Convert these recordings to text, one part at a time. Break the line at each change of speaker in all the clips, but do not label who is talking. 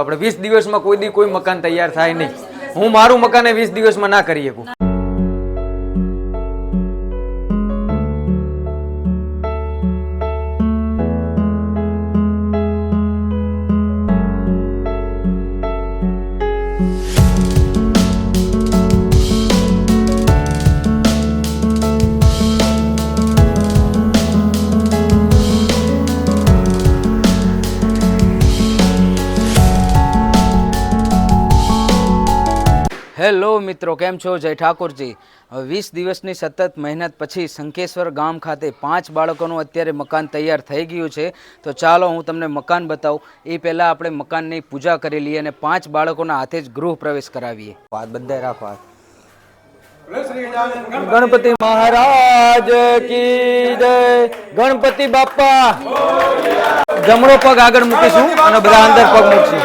આપણે વીસ દિવસમાં કોઈ દી કોઈ મકાન તૈયાર થાય નહીં. હું મારું મકાન વીસ દિવસમાં ના કરી શકું. હેલો મિત્રો કેમ છો? જય ઠાકોરજી. વીસ દિવસની સતત મહેનત પછી શંકેશ્વર ગામ ખાતે પાંચ બાળકોનું અત્યારે મકાન તૈયાર થઈ ગયું છે. તો ચાલો હું તમને મકાન બતાવું. એ પહેલાં આપણે મકાનની પૂજા કરી લઈએ અને પાંચ બાળકોના હાથે જ ગૃહ પ્રવેશ કરાવીએ. વાત બધા રાખો ગણપતિ મહારાજ કી જય. ગણપતિ બાપા. જમણો પગ આગળ મૂકીશું અને બધા અંદર પગ મૂકશું.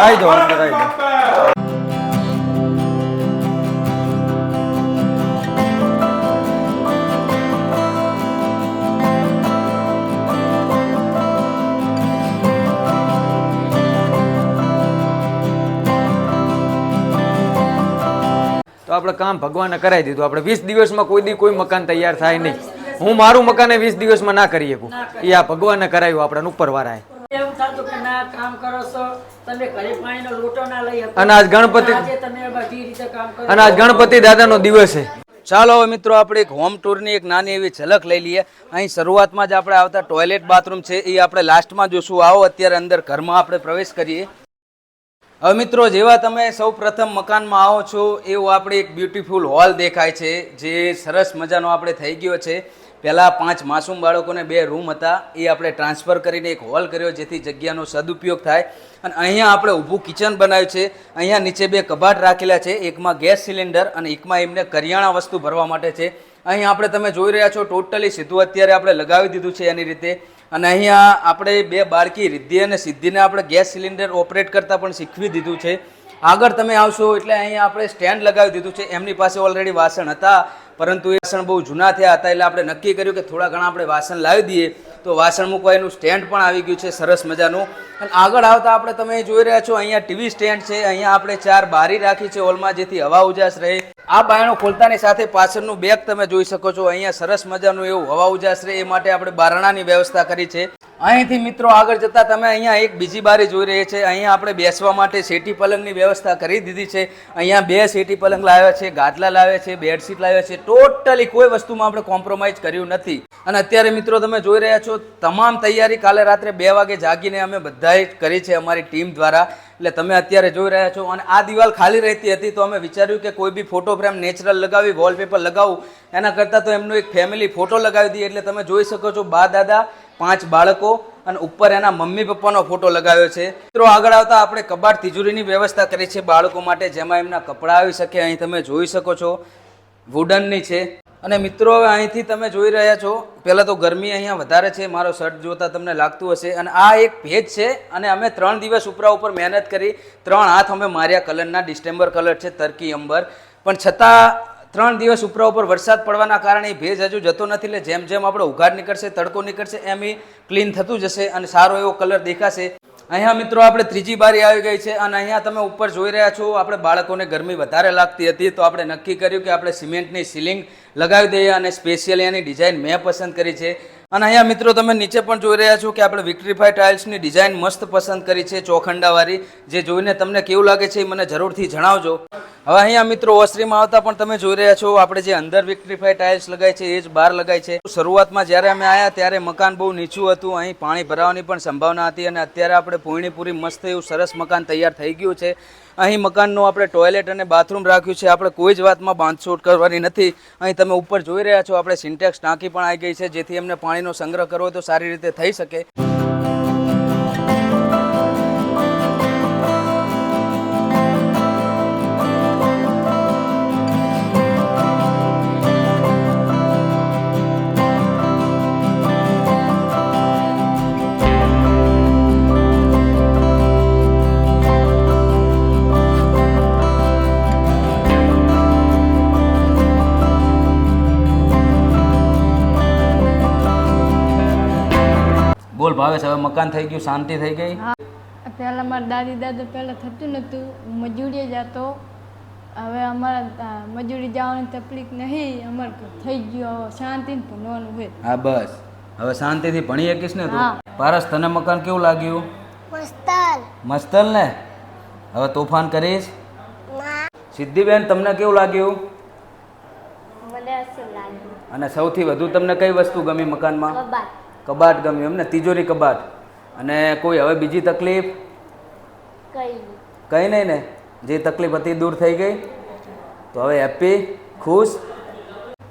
આવી જાઓ. અંદર આવી જાઓ. આપણે કામ ભગવાને કરાવી દીધું. આપણે વીસ દિવસમાં કોઈ દી કોઈ મકાન તૈયાર થાય નહીં. હું મારું મકાન વીસ દિવસમાં ના કરી શકું. એ આ ભગવાને કરાવ્યું આપણા ઉપરવાળાએ.
એવું થતું કે ના કામ કરો છો. તમે ઘરે પાણીનો લોટો ના લઈ શકો.
અને આજ ગણપતિ
આજે તમે બધી રીતે કામ કરો
અને આજ ગણપતિ દાદાનો દિવસ છે. ચાલો હવે મિત્રો આપણે એક હોમ ટૂરની એક નાની એવી ઝલક લઈ લઈએ. અહીં શરૂઆતમાં જ આપણે આવતા ટોયલેટ બાથરૂમ છે. એ આપણે લાસ્ટમાં જોશું. આવો અત્યારે અંદર ઘરમાં આપણે પ્રવેશ કરીએ. હવે મિત્રો, જેવા તમે સૌ પ્રથમ મકાનમાં આવો છો, એવું આપણે એક બ્યુટીફુલ હોલ દેખાય છે, જે સરસ મજાનો આપણે થઈ ગયો છે. પહેલાં પાંચ માસૂમ બાળકોને બે રૂમ હતા, એ આપણે ટ્રાન્સફર કરીને એક હોલ કર્યો, જેથી જગ્યાનો સદુપયોગ થાય. અને અહીંયા આપણે ઊભું કિચન બનાવ્યું છે. અહીંયા નીચે બે કબાટ રાખેલા છે, એકમાં ગેસ સિલિન્ડર અને એકમાં એમને કરિયાણા વસ્તુ ભરવા માટે છે. અહીં આપણે તમે જોઈ રહ્યા છો ટોટલી સીધું અત્યારે આપણે લગાવી દીધું છે એની રીતે. અને અહીંયા આપણે બે બાળકી, રિદ્ધિ અને સિદ્ધિને આપણે ગેસ સિલિન્ડર ઓપરેટ કરતાં પણ શીખવી દીધું છે. આગળ તમે આવશો એટલે અહીંયા આપણે સ્ટેન્ડ લગાવી દીધું છે. એમની પાસે ઓલરેડી વાસણ હતા. પરંતુ એ વાસણ બહુ જૂના થયા હતા, એટલે આપણે નક્કી કર્યું કે થોડા ઘણા આપણે વાસણ લાવી દઈએ. તો વાસણ મૂકવા એનું સ્ટેન્ડ પણ આવી ગયું છે, સરસ મજાનું. અને આગળ આવતા આપણે તમે જોઈ રહ્યા છો, અહીંયા ટીવી સ્ટેન્ડ છે, અહીંયા આપણે ચાર બારી રાખી છે હોલમાં, જેથી હવા ઉજાસ રહે. આ બાયણું ખોલતાની સાથે પાછળનું બેગ તમે જોઈ શકો છો, અહીંયા સરસ મજાનું એવું હવા ઉજાસ રહે, એ માટે આપણે બારણાની વ્યવસ્થા કરી છે. અહીંથી મિત્રો આગળ જતા તમે અહીંયા એક બીજી બારી જોઈ રહી છે, અહીંયા આપણે બેસવા માટે શેટી પલંગની વ્યવસ્થા કરી દીધી છે. અહીંયા બે શેટી પલંગ લાવ્યા છે, ગાદલા લાવ્યા છે, બેડશીટ લાવ્યા છે ટોટલી કોઈ વસ્તુમાં આપણે કોમ્પ્રોમાઇઝ કર્યું નથી. અને અત્યારે મિત્રો તમે જોઈ રહ્યા છો, તમામ તૈયારી કાલે રાત્રે બે વાગે જાગીને અમે બધાએ કરી છે અમારી ટીમ દ્વારા. એટલે તમે અત્યારે જોઈ રહ્યા છો, અને આ દિવાલ ખાલી રહેતી હતી તો અમે વિચાર્યું કે કોઈ બી ફોટો ફ્રેમ નેચરલ લગાવી વોલપેપર લગાવું. એના કરતાં તો એમનો એક ફેમિલી ફોટો લગાવી દઈએ. એટલે તમે જોઈ શકો છો, બા દાદા, પાંચ બાળકો, અને ઉપર એના મમ્મી પપ્પાનો ફોટો લગાવ્યો છે. મિત્રો, આગળ આવતા આપણે કબાટ તિજોરીની વ્યવસ્થા કરી છે બાળકો માટે, જેમાં એમના કપડાં આવી શકે. અહીં તમે જોઈ શકો છો વુડનની છે. અને મિત્રો, હવે અહીંથી તમે જોઈ રહ્યા છો, પહેલાં તો ગરમી અહીંયા વધારે છે, મારો શર્ટ જોતાં તમને લાગતું હશે. અને આ એક ભેજ છે, અને અમે ત્રણ દિવસ ઉપરા ઉપર મહેનત કરી, ત્રણ હાથ અમે માર્યા કલરના ડિસ્ટેમ્બર કલર છે, તર્કી અંબર. પણ છતાં, ત્રણ દિવસ ઉપરા ઉપર વરસાદ પડવાના કારણે ભેજ હજુ જતો નથી, એટલે જેમ જેમ આપણે ઉઘાડ નીકળશે, તડકો નીકળશે, એમ એ ક્લીન થતું જશે અને સારો એવો કલર દેખાશે. અહીંયા મિત્રો આપણે ત્રીજી બારી આવી ગઈ છે અને અહીંયા તમે ઉપર જોઈ રહ્યા છો, આપણે બાળકોને ગરમી વધારે લાગતી હતી, તો આપણે નક્કી કર્યું કે આપણે સિમેન્ટની સીલિંગ લગાવી દઈએ અને સ્પેશિયલી એની ડિઝાઇન મેં પસંદ કરી છે. અને અહીંયા મિત્રો તમે નીચે પણ જોઈ રહ્યા છો કે આપણે વિક્ટ્રીફાઈ ટાઇલ્સની ડિઝાઇન મસ્ત પસંદ કરી છે ચોખંડાવાળી, જે જોઈને તમને કેવું લાગે છે એ મને જરૂરથી જણાવજો. હવે અહીંયા મિત્રો ઓસરીમાં આવતા પણ તમે જોઈ રહ્યા છો, આપણે જે અંદર વિક્ટ્રીફાઈ ટાઇલ્સ લગાય છે એ જ બહાર લગાય છે. શરૂઆતમાં જ્યારે અમે આવ્યા ત્યારે મકાન બહુ નીચું હતું, અહીં પાણી ભરાવાની પણ સંભાવના હતી અને અત્યારે આપણે પૂર્ણીપુરી મસ્ત એવું સરસ મકાન તૈયાર થઈ ગયું છે. અહીં મકાનનું આપણે ટોયલેટ અને બાથરૂમ રાખ્યું છે. આપણે કોઈ જ વાતમાં બાંધછોડ કરવાની નથી. અહીં તમે ઉપર જોઈ રહ્યા છો, આપણે સિન્ટેક્સ ટાંકી પણ આવી ગઈ છે, જેથી એમને પાણીનો સંગ્રહ કરવો તો સારી રીતે થઈ શકે. બોલ ભાવ ભાવેશ હવે મકાન થઈ ગયું શાંતિ થઈ ગઈ.
પહેલાં મારા દાદી દાદા પહેલાં થતું નહોતું મજૂરીએ જતો. હવે અમારા મજૂરી જવાની તકલીફ નહીં. અમારે થઈ ગયું. શાંતિથી ભણવાનું હોય.
હા બસ. હવે શાંતિથી ભણી શકીશ ને તું? પારસ તને મકાન કેવું લાગ્યું? મસ્તલ. ને? હવે તોફાન કરીશ? સિદ્ધિબેન તમને કેવું લાગ્યું?
લાગ્યું
અને સૌથી વધુ તમને કઈ વસ્તુ ગમી મકાનમાં? કબાટ ગમ્યું એમને તિજોરી કબાટ. અને કોઈ હવે બીજી તકલીફ?
કઈ
કંઈ નહીં ને? જે તકલીફ હતી દૂર થઈ ગઈ? તો હવે હેપી ખુશ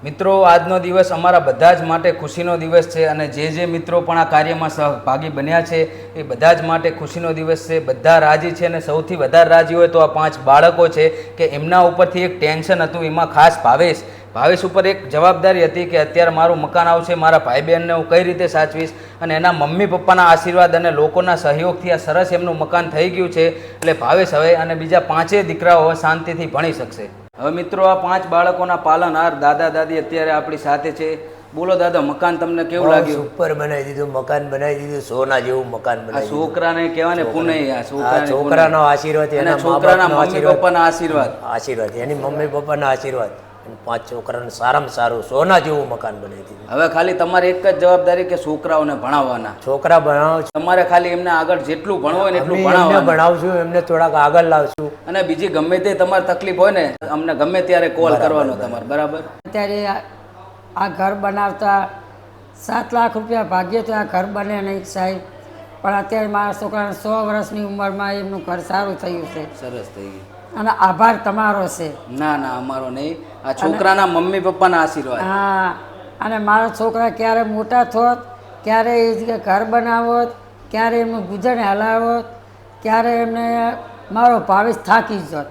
મિત્રો, આજનો દિવસ અમારા બધા જ માટે ખુશીનો દિવસ છે અને જે જે મિત્રો પણ આ કાર્યમાં સહભાગી બન્યા છે, એ બધા જ માટે ખુશીનો દિવસ છે. બધા રાજી છે અને સૌથી વધારે રાજી હોય તો આ પાંચ બાળકો છે કે એમના ઉપરથી એક ટેન્શન હતું, એમાં ખાસ ભાવેશ. ભાવેશ ઉપર એક જવાબદારી હતી કે અત્યારે મારું મકાન આવશે, મારા ભાઈ બહેનને હું કઈ રીતે સાચવીશ અને એના મમ્મી પપ્પાના આશીર્વાદ અને લોકોના સહયોગથી આ સરસ એમનું મકાન થઈ ગયું છે. એટલે ભાવેશ હવે અને બીજા પાંચેય દીકરાઓ હવે શાંતિથી ભણી શકશે. હવે મિત્રો આ પાંચ બાળકોના પાલનહાર દાદા દાદી અત્યારે આપણી સાથે છે. બોલો દાદા મકાન તમને કેવું લાગ્યું?
સુપર બનાવી દીધું મકાન બનાવી દીધું સોના જેવું મકાન બનાવી
છોકરાને કહેવાને
પુણે
છોકરાને.
આશીર્વાદ એના
છોકરાના મમ્મી પપ્પાના આશીર્વાદ.
આશીર્વાદ. એની મમ્મી પપ્પાના આશીર્વાદ. પાંચ છોકરાને સારામાં સારું સોના જેવું મકાન બનાવી દીધું.
હવે ખાલી તમારે એક જ જવાબદારી કે છોકરાઓને ભણાવવાના?
છોકરા ભણાવો
તમારે ખાલી એમને આગળ જેટલું ભણવું હોય ને એટલું
અમે ભણાવશું એમને થોડાક આગળ લાવશું.
અને બીજી ગમે તે તમારે તકલીફ હોય ને અમને ગમે ત્યારે કોલ કરવાનો તમારે બરાબર?
અત્યારે આ- આ ઘર બનાવતા સાત લાખ રૂપિયા ભાગ્યે તો આ ઘર બને નહીં સાહેબ. પણ અત્યારે મારા છોકરાને સો વર્ષની ઉંમરમાં એમનું ઘર સારું થયું છે.
સરસ થઈ ગયું.
અને આભાર તમારો છે.
ના ના અમારો નહીં. આ છોકરાના મમ્મી પપ્પાના આશીર્વાદ.
હા અને મારા છોકરા ક્યારે મોટા થોત ક્યારે એ જગ્યાએ ઘર બનાવોત ક્યારે એમનું ગુજરાન હલાવોત ક્યારે એમને મારો ભાવેશ થાકી જોત.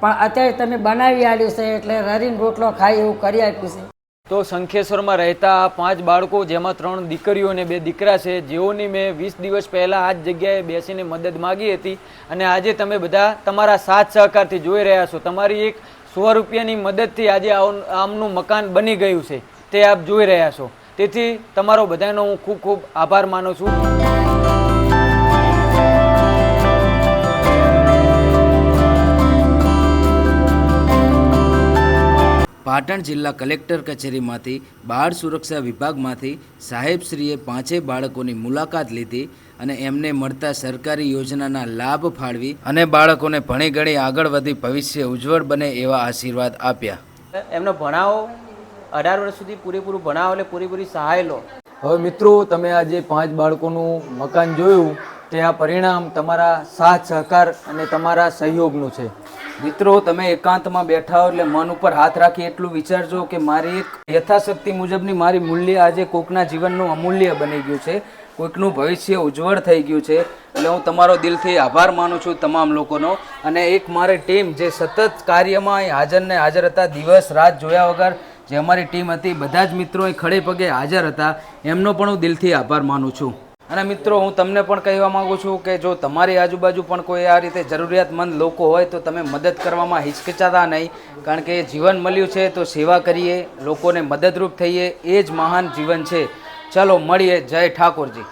પણ અત્યારે તમે બનાવી આપ્યું છે એટલે રરીને રોટલો ખાય એવું કરી આપ્યું છે.
તો શંખેશ્વરમાં રહેતા પાંચ બાળકો, જેમાં ત્રણ દીકરીઓ અને બે દીકરા છે, જેઓની મેં વીસ દિવસ પહેલાં આ જ જગ્યાએ બેસીને મદદ માગી હતી અને આજે તમે બધા તમારા સાથ સહકારથી જોઈ રહ્યા છો. તમારી એક સો રૂપિયાની મદદથી આજે આમનું મકાન બની ગયું છે. તે આપ જોઈ રહ્યા છો. તેથી તમારો બધાનો હું ખૂબ ખૂબ આભાર માનું છું.
પાટણ જિલ્લા કલેક્ટર કચેરીમાંથી બાળ સુરક્ષા વિભાગમાંથી સાહેબશ્રીએ પાંચેય બાળકોની મુલાકાત લીધી અને એમને મળતા સરકારી યોજનાના લાભ ફાળવી અને બાળકોને ભણી ગણી આગળ વધી ભવિષ્ય ઉજ્જવળ બને એવા આશીર્વાદ આપ્યા.
એમનો ભણાવો અઢાર વર્ષ સુધી પૂરેપૂરું ભણાવો એટલે પૂરેપૂરી સહાય લો.
હવે મિત્રો તમે આજે પાંચ બાળકોનું મકાન જોયું તે આ પરિણામ તમારા સાથ, સહકાર અને તમારા સહયોગનું છે.
મિત્રો, તમે એકાંતમાં બેઠા હો એટલે મન ઉપર હાથ રાખી એટલું વિચારજો કે મારી એક યથાશક્તિ મુજબની મારી મૂલ્ય આજે કોકના જીવનનું અમૂલ્ય બની ગયું છે. કોઈકનું ભવિષ્ય ઉજ્જવળ થઈ ગયું છે. એટલે હું તમારો દિલથી આભાર માનું છું તમામ લોકોનો. અને એક મારી ટીમ જે સતત કાર્યમાં હાજર ને હાજર હતા, દિવસ, રાત જોયા વગર જે અમારી ટીમ હતી, બધા જ મિત્રો ખડે પગે હાજર હતા. એમનો પણ હું દિલથી આભાર માનું છું. અને મિત્રો, હું તમને પણ કહેવા માંગુ છું કે જો તમારી આજુબાજુ પણ કોઈ આ રીતે જરૂરિયાતમંદ લોકો હોય, તો તમે મદદ કરવામાં હિચકિચાતા નહીં. કારણ કે જીવન મળ્યું છે, તો સેવા કરીએ, લોકોને મદદરૂપ થઈએ. એ જ મહાન જીવન છે. ચલો, મળીએ. જય ઠાકોરજી.